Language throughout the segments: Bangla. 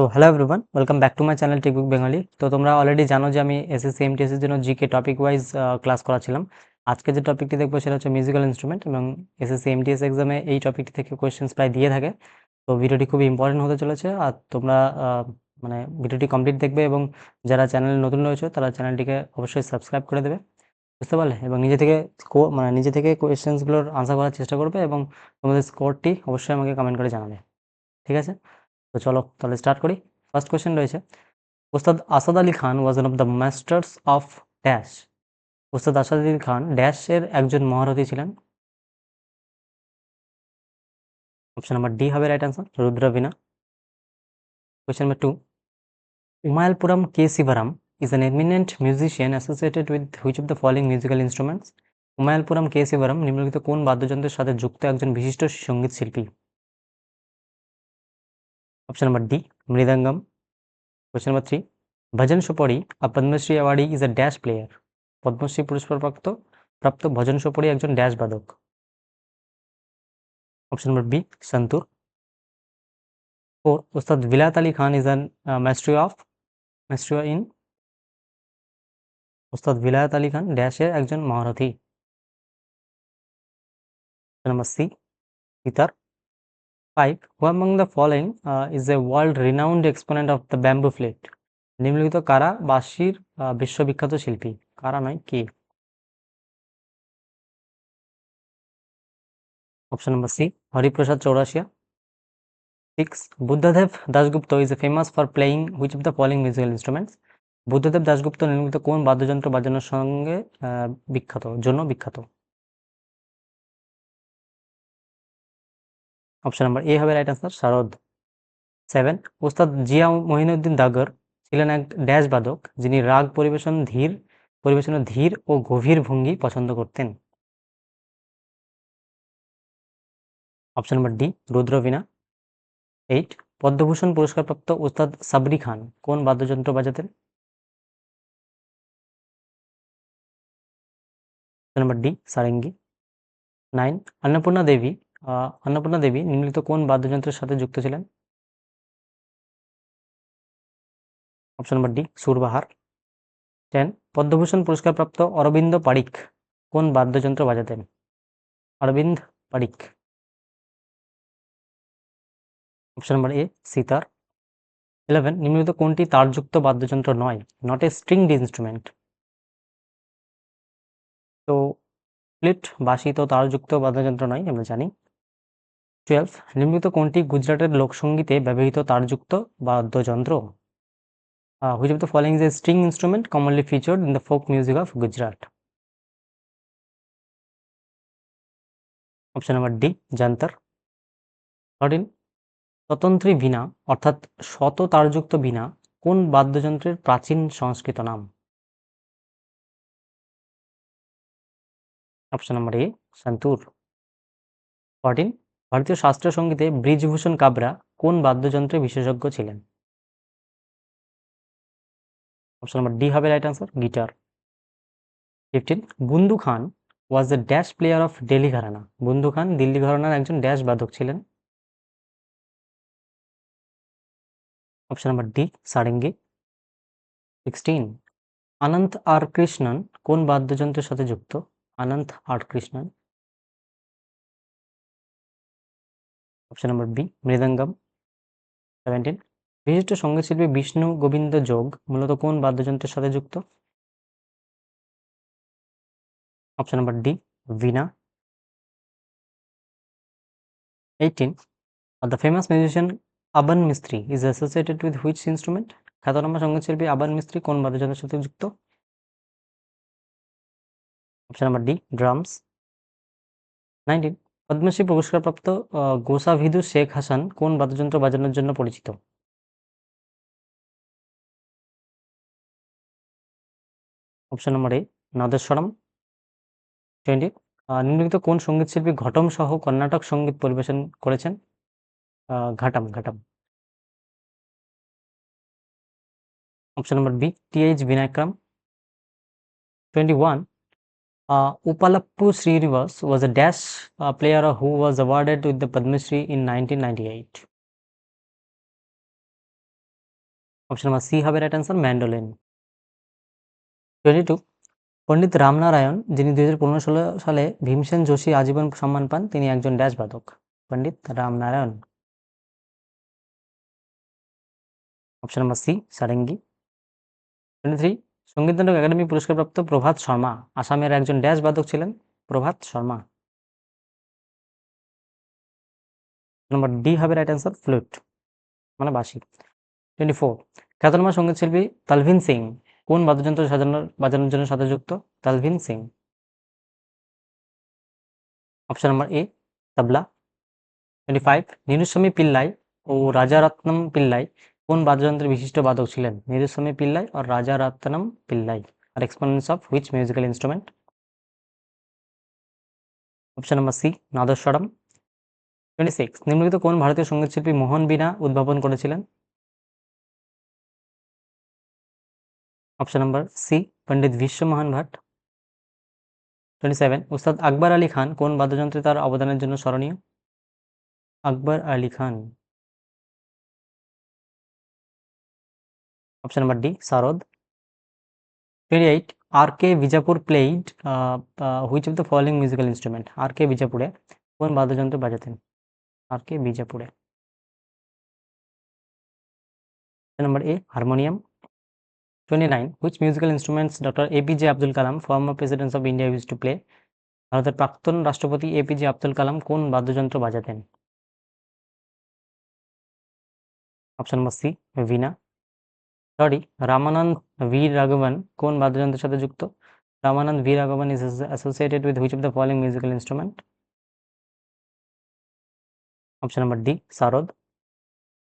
তো hello everyone welcome back to my channel Techbook Bengali তো তোমরা অলরেডি জানো যে আমি এসএসসি এমটিএস এর জন্য জিকে টপিক ওয়াইজ ক্লাস করাছিলাম। আজকে যে টপিকটি দেখব সেটা হচ্ছে মিউজিক্যাল ইনস্ট্রুমেন্ট এবং এসএসসি এমটিএস এক্সামে এই টপিকটি থেকে কোয়েশ্চেন্স প্রায় দিয়ে থাকে। তো ভিডিওটি খুবই ইম্পর্টেন্ট হতে চলেছে আর তোমরা মানে ভিডিওটি কমপ্লিট দেখবে এবং যারা চ্যানেল নতুন রয়েছে তারা চ্যানেলটিকে অবশ্যই সাবস্ক্রাইব করে দেবে। বুঝতে পারলে? এবং নিজে থেকে মানে নিজে থেকে কোয়েশ্চেন্সগুলোর আনসার করার চেষ্টা করবে এবং তোমাদের স্কোরটি অবশ্যই আমাকে কমেন্ট করে জানাবে। ঠিক আছে? তো চলো তাহলে স্টার্ট করি। ফার্স্ট কোয়েশ্চেন রয়েছে, Ustad Asad Ali Khan was one of the masters of dash Ustad Asad Ali Khan ড্যাশের একজন মহারথী ছিলেন। অপশন নাম্বার ডি হবে right answer rudra veena question number two Umayalpuram K Sivaram is an eminent musician associated with which of the following musical instruments? Umayalpuram K Sivaram নিম্নলিখিত কোন বাদ্যযন্ত্রের সাথে যুক্ত একজন বিশিষ্ট সংগীত শিল্পী? Option number D mridangam question number three Bhajan Sopori a Padma Shri awardee is a dash player Padma Shri পুরস্কার প্রাপ্ত প্রাপ্ত ভজন সুপরি একজন ড্যাশ বাদক option number B santoor four Ustad Vilayat Ali Khan is an maestro of maestro in Ustad Vilayat Ali Khan ড্যাশের একজন মহারথী number C guitar five who among the following uh, is a world renowned exponent of the bamboo flute? নিম্নলিখিত কারা? বাঁশির বিশ্ববিখ্যাত শিল্পী। কারা নয়? কে? Option number C Hariprasad Chaurasia. Six Buddhadev Dasgupta is a famous for playing which of the following musical instruments Buddhadev Dasgupta নিম্নলিখিত কোন বাদ্যযন্ত্র বাজানোর সঙ্গে বিখ্যাত জন্য বিখ্যাত? অপশন নাম্বার এ হবে রাইট আনসার শারদ সেভেন ওস্তাদ জিয়া মহিনুদ্দিন দাগর ছিলেন এক ড্যাশ বাদক, যিনি রাগ পরিবেশন ধীর পরিবেশনের ধীর ও গভীর ভঙ্গি পছন্দ করতেন। Option number D rudra veena eight Padma Bhushan পুরস্কারপ্রাপ্ত ওস্তাদ সাবরি খান কোন বাদ্যযন্ত্র বাজাতেন? Number D sarangi. Nine Annapurna Devi Annapurna Devi নিম্নলিখিত কোন বাদ্যযন্ত্রের সাথে যুক্ত ছিলেন? Option number D, surbahar. Ten, Padma Bhushan পুরস্কারপ্রাপ্ত অরবিন্দ পারিক কোন বাদ্যযন্ত্র বাজাতেন? Arvind Parikh. Option number A, sitar. Eleven, নিম্নলিখিত কোনটি তারযুক্ত বাদ্যযন্ত্র নয়? Not a stringed instrument. তো ফ্লিট বাঁশি তো তারযুক্ত বাদ্যযন্ত্র নয় আমরা জানি। টুয়েলভ নিম্নলিখিত কোনটি গুজরাটের লোকসঙ্গীতে ব্যবহৃত তারযুক্ত বাদ্যযন্ত্র which of the following is a string instrument commonly featured in the folk music of Gujarat option number D jantar thirteen Swatantri veena অর্থাৎ শত তারযুক্ত বীণা কোন বাদ্যযন্ত্রের প্রাচীন সংস্কৃত নাম? Option number A santoor fourteen ভারতীয় শাস্ত্রীয় সঙ্গীতে ব্রিজভূষণ কাবরা কোন বাদ্যযন্ত্রে বিশেষজ্ঞ ছিলেন? অপশন নাম্বার ডি হবে right answer guitar fifteen Bundu Khan was the dash player of Delhi gharana Bundu Khan Delhi ঘরানার একজন ড্যাশ বাদক ছিলেন। Option number D sarangi sixteen Anant R Krishnan কোন বাদ্যযন্ত্রের সাথে যুক্ত? Anant R Krishnan option number B mridangam seventeen বিশিষ্ট সঙ্গীতশিল্পী বিষ্ণু গোবিন্দ যোগ মূলত কোন বাদ্যযন্ত্রের সাথে যুক্ত? Option number D veena eighteen the famous musician Aban Mistry is associated with which instrument খ্যাতনামা সঙ্গীতশিল্পী আবান মিস্ত্রি কোন বাদ্যযন্ত্রের সাথে যুক্ত? Option number D drums nineteen Padma Shri পুরস্কারপ্রাপ্ত গোসাভিদু শেখ হাসান কোন বাদ্যযন্ত্র বাজানোর জন্য পরিচিত? Option number A nadaswaram twenty নিম্নলিখিত কোন সঙ্গীতশিল্পী ঘটম সহ কর্ণাটক সংগীত পরিবেশন করেছেন? Ghatam ghatam. Option number B T H Vinayakram twenty one Upalappu Srinivas was a dash uh, player who was awarded with the Padma Shri in 1998. Option number C হবে right answer mandolin twenty two Pandit Ramnarayan যিনি দুই হাজার পনেরো ষোলো সালে ভীমসেন যোশী আজীবন সম্মান পান তিনি একজন ড্যাশ বাদক Pandit Ramnarayan option number C sarangi twenty three সংগীত নাটক একাডেমি পুরস্কারপ্রাপ্ত প্রভাত শর্মা। আসামের একজন ড্যাশ বাদক ছিলেন প্রভাত শর্মা। নম্বর ডি হবে রাইট অ্যান্সার ফ্লুট মানে বাঁশি। টোয়েন্টি ফোর খ্যাতনামা সংগীত শিল্পী তালভিন সিং, কোন বাদ্যযন্ত্র সাজানোর বাজানোর জন্য সাথে যুক্ত Talvin Singh. Option number A tabla. Twenty five Neeruswamy Pillai ও রাজারত্নম পিল্লাই কোন বাদ্যযন্ত্রের বিশিষ্ট বাদক ছিলেন? নীরুস্বামী পিল্লাই আর Rajarathnam Pillai. Are exponents of which musical instrument option number C nadaswaram. Twenty six নিম্নলিখিত কোন ভারতীয় সংগীত শিল্পী মোহন বীণা উদ্ভাবন করেছিলেন? Option number C Pandit Vishwamohan Bhatt. Twenty seven উস্তাদ আকবর আলী খান কোন বাদ্যযন্ত্রে তার অবদানের জন্য স্মরণীয়? Akbar Ali Khan. Option number D sarod twenty eight R K Bijapur played which of the following musical instrument R K Bijapure কোন বাদ্যযন্ত্র বাজাতেন R K Bijapure number A harmonium twenty nine which musical instruments doctor APJ Abdul Kalam former presidents of India use to play ভারতের প্রাক্তন রাষ্ট্রপতি এপিজে আব্দুল কালাম কোন বাদ্যযন্ত্র বাজাতেন option number C veena sorry Ramanand V Raghavan কোন বাদ্যযন্ত্রের সাথে যুক্ত? Ramanand V Raghavan is associated with which of the following musical instrument option number D sarod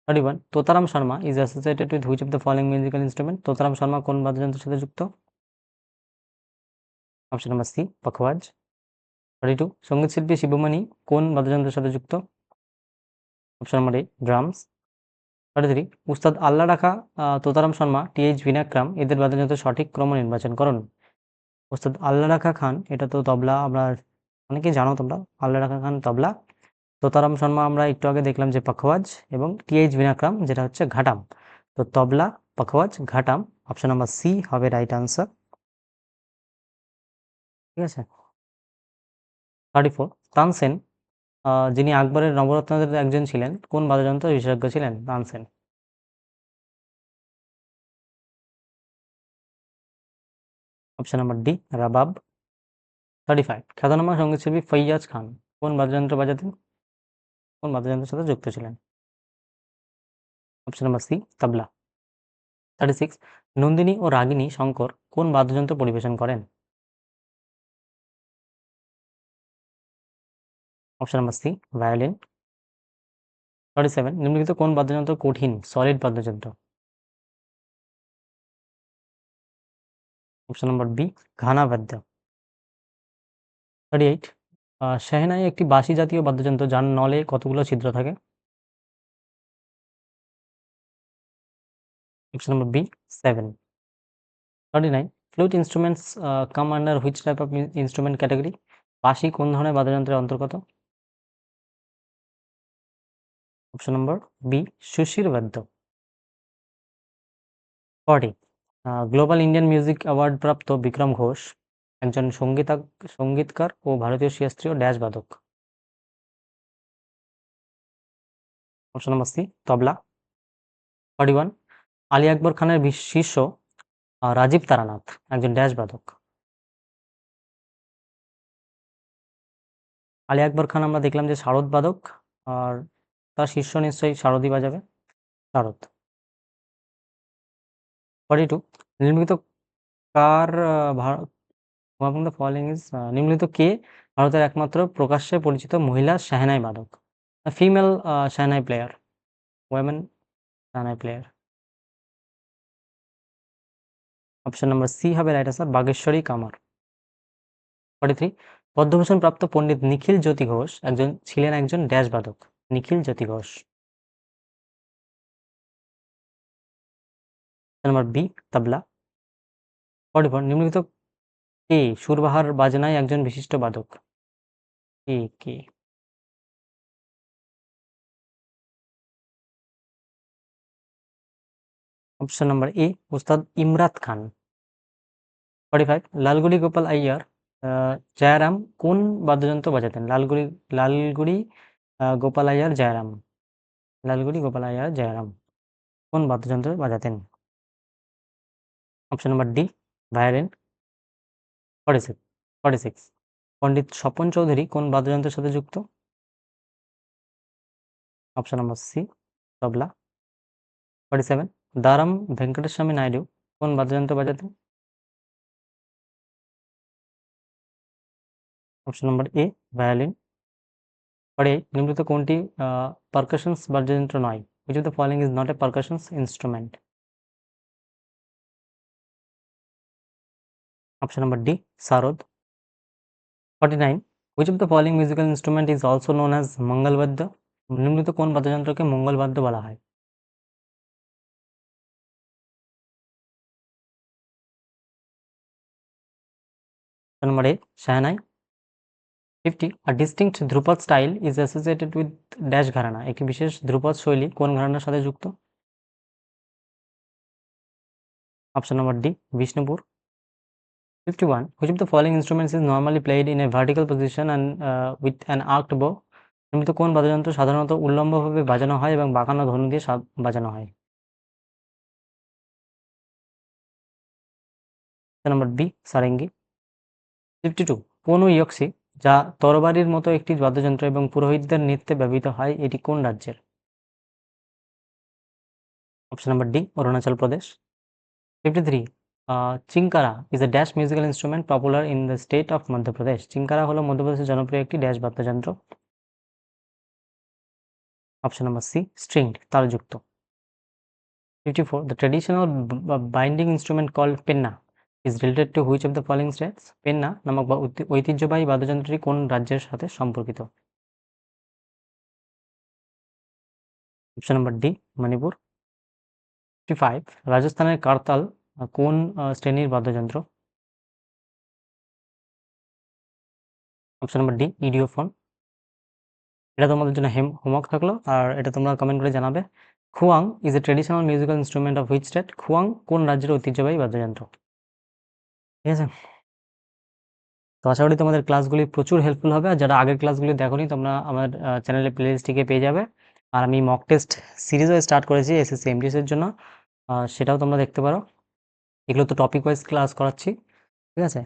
thirty one Totaram Sharma is associated with which of the following musical instrument Totaram Sharma কোন বাদ্যযন্ত্রের সাথে যুক্ত? Option number C pakhawaj thirty two সংগীত শিল্পী শিবমণি কোন বাদ্যযন্ত্রের সাথে যুক্ত? Option number A drums three Ustad Allah Rakha Totaram Sharma TH বিনাক্রাম এদের বাদ্যযন্ত্রের সঠিক ক্রম নির্বাচন করুন। উস্তাদ আল্লাহ রাখা খান, এটা তো তবলা, আমরা অনেকেই জানো তোমরা, আল্লাহ রাখা খান তবলা। তোতারাম শর্মা আমরা একটু আগে দেখলাম যে পখওয়াজ এবং টিএইচ বিনাক্রাম যেটা হচ্ছে ঘাটাম। তো tabla pakhawaj ghatam option number C হবে রাইট আনসার ঠিক আছে? থার্টি ফোর তানসেন যিনি আকবরের নবরত্নদের একজন ছিলেন, কোন বাদ্যযন্ত্র বিশেষজ্ঞ ছিলেন? Tansen. Option number D, rabab. Thirty five খ্যাতনামা সংগীত শিল্পী ফৈয়াজ খান। কোন বাদ্যযন্ত্র বাজাতেন? কোন বাদ্যযন্ত্রের সাথে যুক্ত ছিলেন? Option number C, tabla. Thirty six Nandini ও রাগিনী শঙ্কর কোন বাদ্যযন্ত্র পরিবেশন করেন? Option number C violin thirty seven নিম্নলিখিত কোন বাদ্যযন্ত্র কঠিন? সলিড বাদ্যযন্ত্র. অপশন নাম্বার বি ঘানা বাদ্য থার্টি এইট শেহনাই একটি বাঁশি জাতীয় বাদ্যযন্ত্র যার নলে কতগুলো ছিদ্র থাকে? Option number B seven thirty nine flute instruments come under which type of instrument category বাঁশি কোন ধরনের বাদ্যযন্ত্রের অন্তর্গত? অপশন নম্বর বি সুশির বাদ্য। Forty global Indian music award প্রাপ্ত বিক্রম ঘোষ, একজন সংগীত, সঙ্গীতকার ও ভারতীয় শাস্ত্রীয় ড্যাশ বাদক। Option number C tabla. Forty one, Ali Akbar খানের শিষ্য রাজীব তারানাথ, একজন ড্যাশ বাদক। আলী আকবর খান আমরা দেখলাম যে শারদ বাদক আর তার শিষ্য নিশ্চয়ই শারদই বাজাবে, শারদ। ফর্টি টু নিম্নলিখিত কার দ্য ফলোইং ইজ নিম্নলিখিত কে ভারতের একমাত্র প্রকাশ্যে পরিচিত মহিলা শাহনাই বাদক female shehnai player women shehnai player option number C হবে right answer Bageshwari Qamar. Forty three Padma Bhushan প্রাপ্ত পণ্ডিত নিখিল জ্যোতি ঘোষ একজন, ছিলেন একজন ড্যাশ বাদক। Nikhil Jyoti Ghosh. Number B, tabla. Four নিম্নলিখিত কে, সুরবাহার বাজনায় একজন বিশিষ্ট বাদক? কে কে? Option number A Ustad Imrat Khan. Forty five, Lalgudi Gopal Iyer Jayaram কোন বাদ্যযন্ত্র বাজাতেন? লালগুড়ি লালগুড়ি গোপাল আইয়ার জয়রাম। লালগুড়ি গোপাল আইয়ার জয়রাম। কোন বাদ্যযন্ত্র বাজাতেন? Option number D violin. Forty six forty six Pandit Swapan Chowdhury কোন বাদ্যযন্ত্রের সাথে যুক্ত? Option number C tabla. Forty seven Dwaram Venkataswamy Naidu কোন বাদ্যযন্ত্র বাজাতেন? Option number A violin. Forty eight নিম্নলিখিত কোনটি পারকাশনস বাদ্যযন্ত্র নয় which of the following is not a percussion instrument option number d sarod 49 which of the following musical instrument is also known as mangal badya নিম্নলিখিত কোন বাদ্যযন্ত্রকে মঙ্গল বাদ্য বলা হয় Option number A fifty a distinct dhrupad style is associated with dash gharana একটি বিশেষ ধ্রুপদ শৈলী কোন ঘরানার সাথে যুক্ত? Option number D Bishnupur fifty one which of the following instruments is normally played in a vertical position and with an arched bow নির্মিত কোন বাদ্যযন্ত্র সাধারণত উল্লম্বভাবে বাজানো হয় এবং বাঁকানো ধনু দিয়ে বাজানো হয়? Number B sarangi fifty two কোন ইয়ক্সি যা তরবারির মতো একটি বাদ্যযন্ত্র এবং পুরোহিতদের নৃত্যে ব্যবহৃত হয়, এটি কোন রাজ্যের? Option number D Arunachal Pradesh. Fifty three chinkara is a dash musical instrument popular in the state of Madhya Pradesh chinkara হলো মধ্যপ্রদেশের জনপ্রিয় একটি ড্যাশ বাদ্যযন্ত্র। Option number C string তালযুক্ত। Fifty four the traditional binding instrument call Pena is related to which of the following states Pena নামক ঐতিহ্যবাহী বাদ্যযন্ত্রটি কোন রাজ্যের সাথে সম্পর্কিত? Option number D Manipur fifty five রাজস্থানের কারতাল কোন শ্রেণির বাদ্যযন্ত্র? অপশন নাম্বার ডি ইডিওফোন এটা তোমাদের জন্য হেম হোমওয়ার্ক থাকল, আর এটা তোমরা কমেন্ট করে জানাবে। Khuang is a traditional musical instrument of which state Khuang কোন রাজ্যের ঐতিহ্যবাহী বাদ্যযন্ত্র? ঠিক আছে? তো আশা করি তোমাদের ক্লাসগুলি প্রচুর হেল্পফুল হবে আর যারা আগের ক্লাসগুলি দেখোনি তোমরা আমার চ্যানেলের প্লেলিস্টটিকে পেয়ে যাবে। আর আমি মক টেস্ট সিরিজও স্টার্ট করেছি এসএসসি এমটিএস এর জন্য সেটাও তোমরা দেখতে পারো। এগুলো তো টপিক ওয়াইজ ক্লাস করাচ্ছি, ঠিক আছে?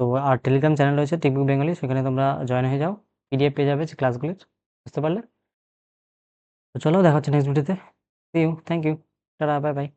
তো আর টেলিগ্রাম চ্যানেল রয়েছে টিকবুক বেঙ্গলি সেখানে তোমরা জয়েন হয়ে যাও পিডিএফ পেয়ে যাবে ক্লাসগুলির বুঝতে পারলে? তো চলো দেখা হচ্ছে নেক্সট ভিডিওতে you thank you tata bye bye